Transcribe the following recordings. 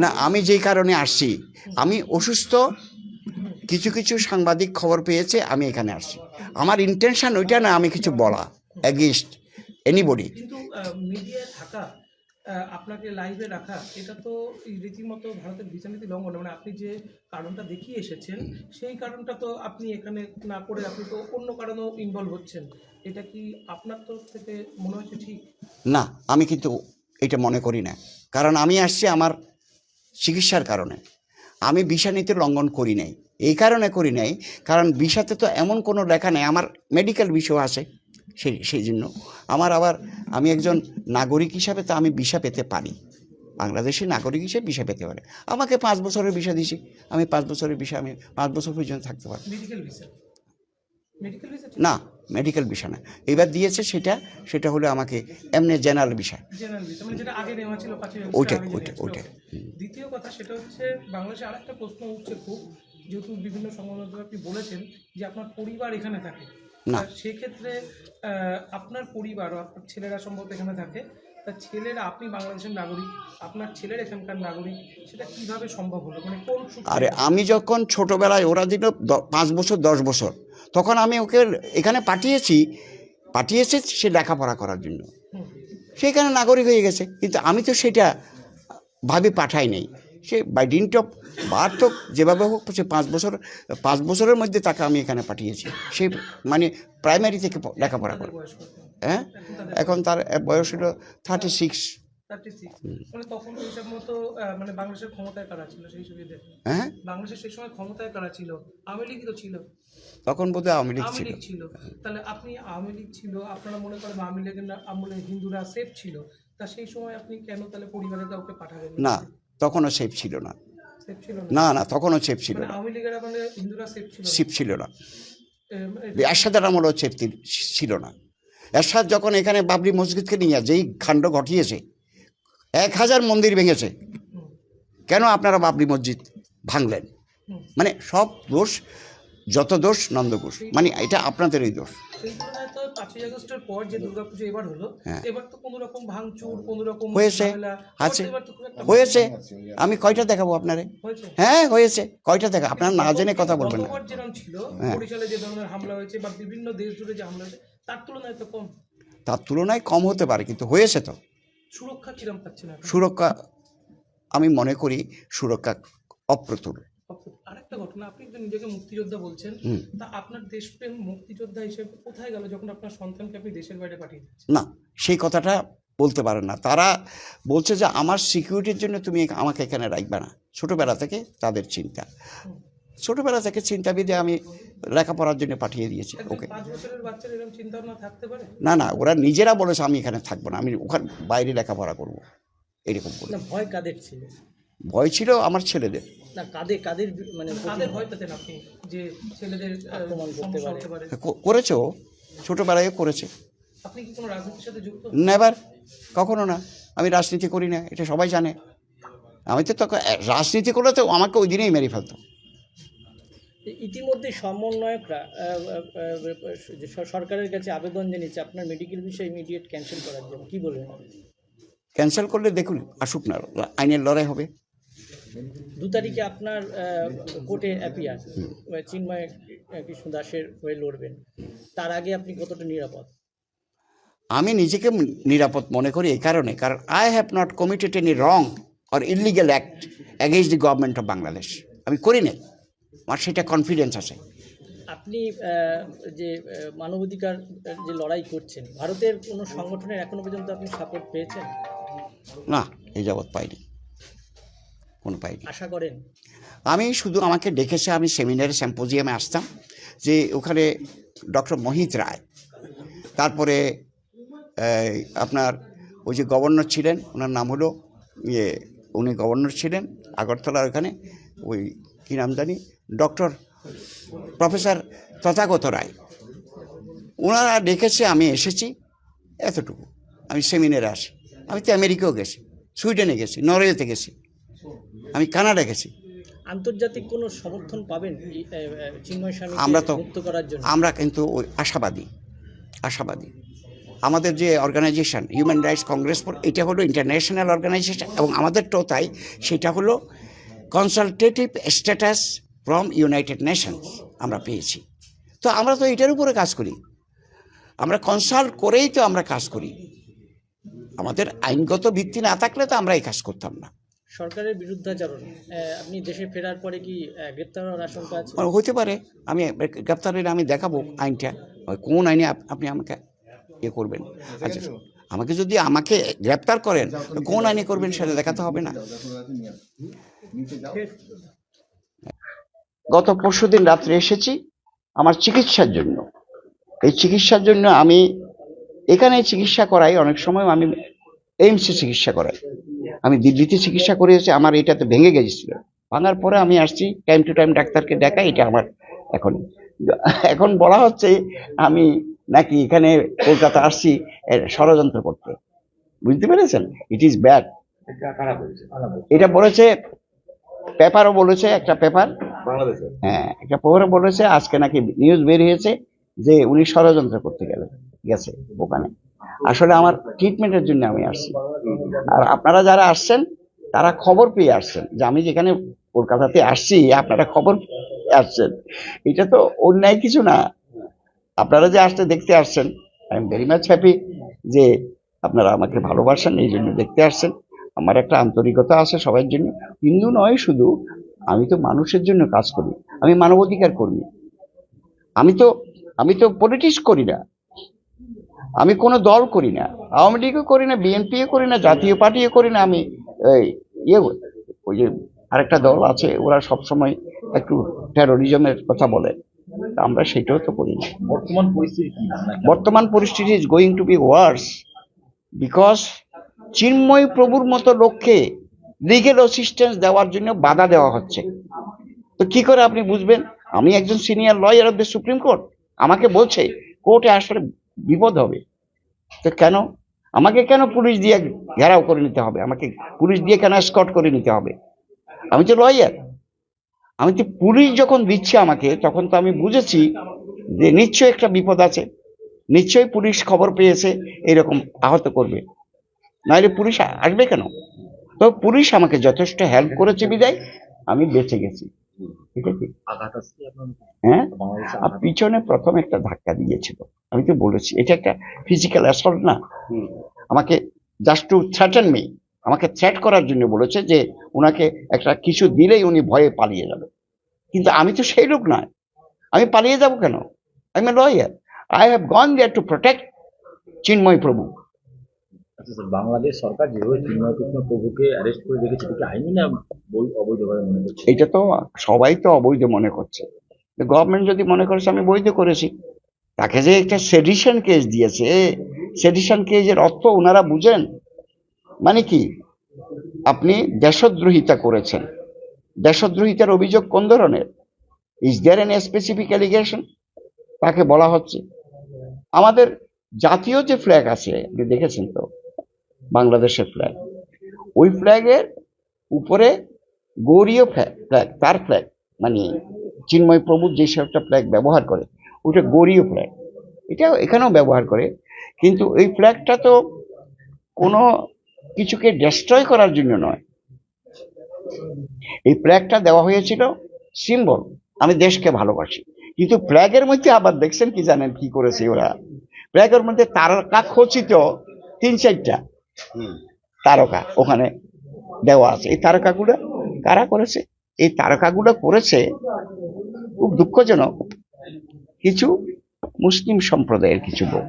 না আমি যেই কারণে আসছি আমি অসুস্থ কিছু কিছু সাংবাদিক খবর পেয়েছে আমি এখানে আসছি। আমার ইন্টেনশন ওইটা না আমি কিছু বলা অ্যাগেস্ট এনিবডি থাকা আপনাকে লাইভে রাখা এটা তো রীতিমতো ভারতের বিচারনীতি লঙ্ঘন। মানে আপনি যে কারণটা দেখিয়ে এসেছেন সেই কারণটা তো আপনি এখানে না করে আপনি তো অন্য কারণেও ইনভলভ হচ্ছেন। এটা কি আপনার তরফ থেকে মনে হচ্ছে ঠিক? না আমি কিন্তু এটা মনে করি না। কারণ আমি আসছি আমার চিকিৎসার কারণে। আমি ভিসা নীতি লঙ্ঘন করি নাই। এই কারণে করি নাই কারণ ভিসাতে তো এমন কোনো লেখা নেই। আমার মেডিকেল বিষয় আছে সেই সেই জন্য। আমার আবার আমি একজন নাগরিক হিসাবে তো আমি ভিসা পেতে পারি। বাংলাদেশি নাগরিক হিসেবে ভিসা পেতে পারে। আমাকে পাঁচ বছরের ভিসা দিছি আমি পাঁচ বছরের ভিসা আমি পাঁচ বছর পর্যন্ত থাকতে পারি না। মেডিকেল বিষয় না এবার দিয়েছে সেটা সেটা হলো আমাকে এমনি জেনারেল বিষয় জেনারেল ভিসা ওইটাই, ওইটাই, ওইটাই। দ্বিতীয় কথা সেটা হচ্ছে বাংলাদেশে আরেকটা প্রশ্ন উঠছে খুব যেহেতু বিভিন্ন সংবাদ আপনি বলেছেন যে আপনার পরিবার এখানে থাকে না। সেক্ষেত্রে আপনার পরিবার ও আপনার ছেলেরা সম্ভবত এখানে থাকে তা ছেলেরা আপনি বাংলাদেশের নাগরিক আপনার ছেলের এখানকার নাগরিক সেটা কীভাবে সম্ভব হলো? মানে কোন আরে আমি যখন ছোটোবেলায় ওরা দিল পাঁচ বছর দশ বছর তখন আমি ওকে এখানে পাঠিয়েছি পাঠিয়েছে সে লেখাপড়া করার জন্য। সেখানে নাগরিক হয়ে গেছে কিন্তু আমি তো সেটা ভাবে পাঠাই নাই। সে বাই ডিন্ট অফ বার্থ যেভাবে হোক সে পাঁচ বছর পাঁচ বছরের মধ্যে তাকে আমি এখানে পাঠিয়েছি। সে মানে প্রাইমারি থেকে লেখাপড়া করে। হ্যাঁ? এখন তার বয়স হলো থার্টি সিক্স 36 মানে তখন তো হিসাব মতো মানে হ্যাঁ? বাংলাদেশের সেই সময় ক্ষমতায় কারা ছিল? আওয়ামী তখন লীগ ছিল। তাহলে আপনি আওয়ামী লীগ ছিল আপনারা মনে করেন আওয়ামী লীগের না- আমলে হিন্দুরা সেফ ছিল। তা সেই সময় আপনি কেন তাহলে পরিবারের কাউকে পাঠাবেন? না তখনও সেফ ছিল না। সেফ ছিল না? না তখনও সেফ ছিল মানে না। আওয়ামী লীগের হিন্দুরা সেফ ছিল না। এরশাদের আমলও সেফ ছিল না। এরশাদ যখন এখানে বাবরি মসজিদকে নিয়ে যেই কাণ্ড ঘটিয়েছে এক হাজার মন্দির ভেঙেছে কেন আপনারা বাবরি মসজিদ ভাঙলেন? মানে সব দোষ যত দোষ নন্দঘোষ মানে এটা আপনাদেরই দোষ। হ্যাঁ। হয়েছে, আছে। হয়েছে। আমি কয়টা দেখাবো আপনারে? হ্যাঁ হয়েছে। কয়টা দেখা? আপনার না জেনে কথা বলবেন না। হ্যাঁ। তার তুলনায় তো কম। তার তুলনায় কম হতে পারে কিন্তু হয়েছে তো। সুরক্ষা কিরম পাচ্ছেন সুরক্ষা আমি মনে করি সুরক্ষা অপ্রতুল। আরেকটা ঘটনা আপনি তো নিজেকে মুক্তিযোদ্ধা বলছেন তা আপনার দেশপ্রেম মুক্তিযোদ্ধা হিসেবে কোথায় গেল যখন আপনার সন্তানকে আপনি দেশের বাইরে পাঠিয়ে না সেই কথাটা বলতে পারে না। তারা বলছে যে আমার সিকিউরিটির জন্য তুমি আমাকে এখানে রাখবে না। ছোটোবেলা থেকে তাদের চিন্তা। ছোটোবেলা থেকে চিন্তা বিদে আমি লেখাপড়ার জন্য পাঠিয়ে দিয়েছি ওকে। পাঁচ বছরের বাচ্চার এরকম চিন্তা ভাবনা থাকতে পারে? না না ওরা নিজেরা বলেছে আমি এখানে থাকব না আমি ওখানে বাইরে লেখাপড়া করব এরকম বলে। ভয় কাদের ছিল? ভয় ছিল আমার ছেলেদের। মানে কাদের ভয় পেতেন আপনি? যে ছেলেদের আহ, আক্রমণ করতে সমস্যা পারে। হতে পারে? ক- করেছে ও ছোটোবেলায় করেছে। আপনি কি কোনো রাজনীতির সাথে যুক্ত? নেবার কখনো না আমি রাজনীতি করি না এটা সবাই জানে। আমি তো তখন রাজনীতি করলে তো আমাকে ওই দিনেই মেরে ফেলতো। ইতিমধ্যে সমন্বয়করা সরকারের কাছে আবেদন জানিয়েছে আপনার মেডিকেল বিষয় ইমিডিয়েট ক্যান্সেল করার জন্য। কি বলবেন? ক্যান্সেল করলে দেখুন আসুক না আইনের লড়াই হবে। দু তারিখে আপনার কোর্টে অ্যাপিয়ার চিন্ময় কৃষ্ণ দাসের হয়ে লড়বেন। তার আগে আপনি কতটা নিরাপদ? আমি নিজেকে নিরাপদ মনে করি এই কারণে কারণ I have not committed any wrong or illegal act against the government of Bangladesh আমি করি নাই আমার সেটা কনফিডেন্স আছে। আপনি যে মানবাধিকার যে লড়াই করছেন ভারতের কোনো সংগঠনের এখনও পর্যন্ত আপনি সাপোর্ট পেয়েছেন? না এই যাবৎ পাইনি। কোনো পাইনি। আশা করেন? আমি শুধু আমাকে ডেকেছে আমি সেমিনারে স্যাম্পোজিয়ামে আসতাম যে ওখানে ডক্টর মোহিত রায় তারপরে আপনার ওই যে গভর্নর ছিলেন ওনার নাম হলো ইয়ে উনি গভর্নর ছিলেন আগরতলার ওখানে ওই কী নাম জানি ডক্টর প্রফেসর তথাগত রায়। ওনারা ডেকেছে আমি এসেছি এতটুকু। আমি সেমিনারে আসি। আমি তো আমেরিকাও গেছি সুইডেনে গেছি নরওয়েতে গেছি। আমি কানাডা গেছি। আন্তর্জাতিক কোনো সমর্থন পাবেন আমরা তো- আমরা কিন্তু ওই আশাবাদী আশাবাদী। আমাদের যে organization human rights congress for এটা হলো ইন্টারন্যাশনাল অর্গানাইজেশন এবং আমাদেরটাও তাই সেটা হলো consultative status from United Nations আমরা পেয়েছি। তো আমরা তো এটার উপরে কাজ করি। আমরা কনসাল্ট করেই তো আমরা কাজ করি। আমাদের আইনগত ভিত্তি না থাকলে তো আমরা এই কাজ করতাম না। সরকারের বিরুদ্ধাচরণ আপনি দেশে ফেরার পরে কি গ্রেপ্তার হওয়ার আশঙ্কা আছে? হতে পারে। আমি গ্রেপ্তারের আমি দেখাবো আইনটা। কোন আইনে আপনি আমাকে ইয়ে করবেন। আচ্ছা আমাকে যদি আমাকে গ্রেপ্তার করেন কোন আইনে করবেন সেটা দেখাতে হবে না। গত পরশু দিন রাত্রে এসেছি আমার চিকিৎসার জন্য। এই চিকিৎসার জন্য আমি এখানে চিকিৎসা করাই অনেক সময় আমি এইমসে চিকিৎসা করাই। আমি দিল্লিতে চিকিৎসা করিয়েছি আমার এটাতে ভেঙে গেছিল। ভাঙার পরে আমি আসছি টাইম টু টাইম ডাক্তারকে দেখাই এটা আমার এখন এখন বলা হচ্ছে আমি নাকি এখানে কলকাতা আসছি ষড়যন্ত্র করতে। বুঝতে পেরেছেন? ইট ইজ ব্যাড এটা বলেছে পেপারও বলেছে একটা পেপার। হ্যাঁ একটা পেপারও বলেছে, আজকে নাকি নিউজ বের হয়েছে যে উনি ষড়যন্ত্র করতে গেলেন, গেছে ওখানে আসলে আমার ট্রিটমেন্টের জন্য আমি আসছি। আর আপনারা যারা আসছেন, তারা খবর পেয়ে আসছেন যে আমি যেখানে কলকাতাতে আসছি, আপনারা খবর আসছেন। এটা তো অন্যায় কিছু না। আপনারা যে আসতে দেখতে আসছেন I am very much happy যে আপনারা আমাকে ভালোবাসেন, এই জন্য দেখতে আসছেন। আমার একটা আন্তরিকতা আছে সবার জন্য। হিন্দু নয় শুধু আমি তো মানুষের জন্য কাজ করি। আমি মানবাধিকার কর্মী। আমি তো আমি তো পলিটিক্স করি না। আমি কোনো দল করি না। আওয়ামী লীগও করি না বিএনপিও করি না জাতীয় পার্টিও করি না আমি। ইয়ে ওই যে আরেকটা দল আছে ওরা সবসময় একটু টেরোরিজমের কথা বলে। আমরা সেটাও তো করি না। বর্তমান পরিস্থিতি বর্তমান পরিস্থিতি is going to be worse because Chinmoy প্রভুর মতো লোককে লিগেল অ্যাসিস্ট্যান্স দেওয়ার জন্য বাধা দেওয়া হচ্ছে। তো কি করে আপনি বুঝবেন? আমি একজন senior lawyer of the supreme court আমাকে বলছে, কোর্টে আসলে বিপদ হবে। তো কেন? আমাকে কেন পুলিশ দিয়ে ঘেরাও করে নিতে হবে? আমাকে পুলিশ দিয়ে কেন স্কট করে নিতে হবে? আমি তো লয়ার আমি তো পুলিশ যখন দিচ্ছে আমাকে, তখন তো আমি বুঝেছি যে নিশ্চয়ই একটা বিপদ আছে। নিশ্চয়ই পুলিশ খবর পেয়েছে, এরকম আহত করবে। নাহলে পুলিশ আসবে কেন? তো পুলিশ আমাকে যথেষ্ট হেল্প করেছে বিদায় আমি বেঁচে গেছি। ঠিক আছে? হ্যাঁ? আর পিছনে প্রথম একটা ধাক্কা দিয়েছিল। আমি তো বলেছি এটা একটা ফিজিক্যাল অ্যাসল্ট না। আমাকে জাস্ট টু থ্রেটেন মি আমাকে থ্রেট করার জন্য বলেছে যে ওনাকে একটা কিছু দিলেই উনি ভয়ে পালিয়ে যাবে। কিন্তু আমি তো সেই লোক নয়। আমি পালিয়ে যাব কেন? I a lawyer I have gone there to protect Chinmoy Prabhu Bangladesh সরকার যেভাবে চিন্ময় কৃষ্ণ প্রভুকে অ্যারেস্ট করে রেখেছে, এটা কি আইনি না অবৈধভাবে মনে করছে এটা তো সবাই তো অবৈধ মনে করছে। গভর্নমেন্ট যদি মনে করেছে আমি বৈধ করেছি। তাকে যে একটা সেডিশন কেস দিয়েছে সেডিশন কেসের অর্থ ওনারা বুঝেন? মানে কি? আপনি দেশদ্রোহিতা করেছেন। দেশদ্রোহিতার অভিযোগ কোন ধরনের? Is there an specific allegation তাকে বলা হচ্ছে। আমাদের জাতীয় যে ফ্ল্যাগ আছে, আপনি দেখেছেন তো? বাংলাদেশের ফ্ল্যাগ ওই ফ্ল্যাগের উপরে গৌরীয় ফ্ল্যাগ ফ্ল্যাগ তার ফ্ল্যাগ মানে চিন্ময় প্রভু যে একটা ফ্ল্যাগ ব্যবহার করে, ওটা গৌরীয় ফ্ল্যাগ এটা এখানেও ব্যবহার করে, কিন্তু এই ফ্ল্যাগটা তো কোনো কিছুকে ডেস্ট্রয় করার জন্য নয়। এই ফ্ল্যাগটা দেওয়া হয়েছিল সিম্বল আমি দেশকে ভালোবাসি। কিন্তু ফ্ল্যাগের মধ্যে আবার দেখছেন কি জানেন কি করেছে ওরা? ফ্ল্যাগের মধ্যে তারকা খচিত তিন চারটা। তারকা ওখানে দেওয়া আছে। এই তারকাগুলো কারা করেছে? এই তারকাগুলো করেছে খুব দুঃখজনক কিছু মুসলিম সম্প্রদায়ের কিছু লোক।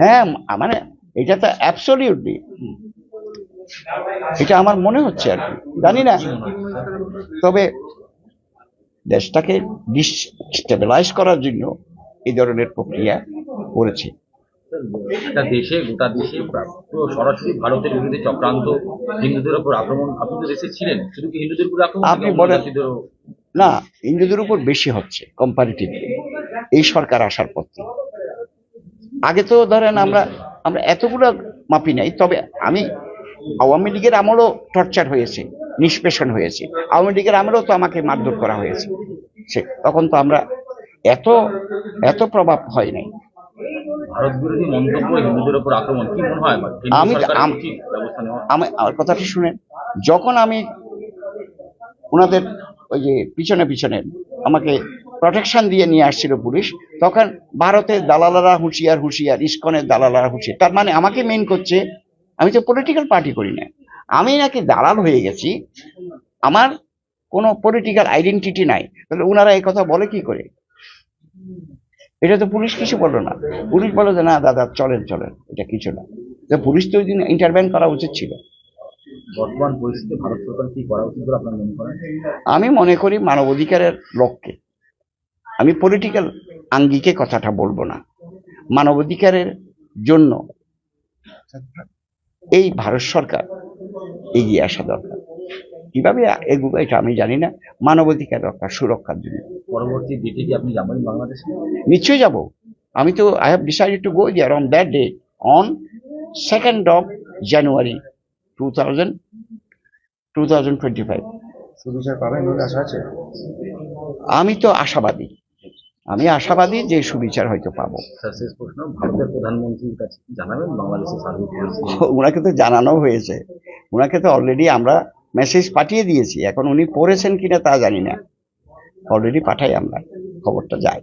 হ্যাঁ? মানে এটা তো অ্যাবসলিউটলি এটা আমার মনে হচ্ছে আর কি। জানি না। তবে দেশটাকে ডিস্টেবিলাইজ করার জন্য এই ধরনের প্রক্রিয়া করেছে। একটা দেশে গোটা দেশে পুরো সরাসরি ভারতের বিরুদ্ধে চক্রান্ত হিন্দুদের উপর আক্রমণ। আপনি তো দেশে ছিলেন শুধু কি হিন্দুদের উপর আক্রমণ আপনি বলেন। না হিন্দুদের উপর বেশি হচ্ছে কম্পারিটিভলি এই সরকার আসার পর থেকে। আগে তো ধরেন আমরা আমরা এতগুলো মাপি নাই তবে আমি আওয়ামী লীগের আমলও টর্চার হয়েছে নিষ্পেষণ হয়েছে। আওয়ামী লীগের আমলেও তো আমাকে মারধর করা হয়েছে। সে তখন তো আমরা এত এত প্রভাব হয় নাই। ভারত বিরোধী মন্তব্য হিন্দুদের উপর আক্রমণ কি মনে হয়? আমি- আম- আমার কথাটা শুনেন যখন আমি ওনাদের ওই যে পিছনে পিছনে আমাকে প্রোটেকশন দিয়ে নিয়ে আসছিল পুলিশ তখন ভারতের দালালারা হুঁশিয়ার হুঁশিয়ার ইস্কনের দালালারা হুঁশিয়ার তার মানে আমাকে মেন করছে আমি তো পলিটিক্যাল পার্টি করি না। আমি নাকি দালাল হয়ে গেছি আমার কোনো পলিটিক্যাল আইডেন্টিটি নাই। তাহলে ওনারা এই কথা বলে কি করে? এটা তো পুলিশ কিছু বলল না। পুলিশ বলে যে না দাদা চলেন চলেন। এটা কিছু না। তো পুলিশ তো ওই দিন ইন্টারভেন করা উচিত ছিল। বর্তমান পরিস্থিতিতে ভারত সরকার কি করা উচিত বলে আপনার মনে করেন? আমি মনে করি মানবাধিকারের লক্ষ্যে। আমি পলিটিক্যাল আঙ্গিকে কথাটা বলব না। মানবাধিকারের জন্য এই ভারত সরকার এগিয়ে আসা দরকার। কীভাবে এগুলো এটা আমি জানি না। মানবাধিকার রক্ষা সুরক্ষার জন্য। পরবর্তী ডেটে কি আপনি যাবেন বাংলাদেশে? নিশ্চয়ই যাব। আমি তো I have decided to go there on that day on second of January two thousand two thousand twenty five সুবিচার পাবেন আশা আছে? আমি তো আশাবাদী। আমি আশাবাদী যে সুবিচার হয়তো পাবো। ভারতের প্রধানমন্ত্রীর কাছে জানাবেন? বাংলাদেশের ওনাকে তো জানানো হয়েছে। ওনাকে তো অলরেডি আমরা মেসেজ পাঠিয়ে দিয়েছি। এখন উনি পড়েছেন কিনা তা জানি না। অলরেডি পাঠাই আমরা। খবরটা যায়।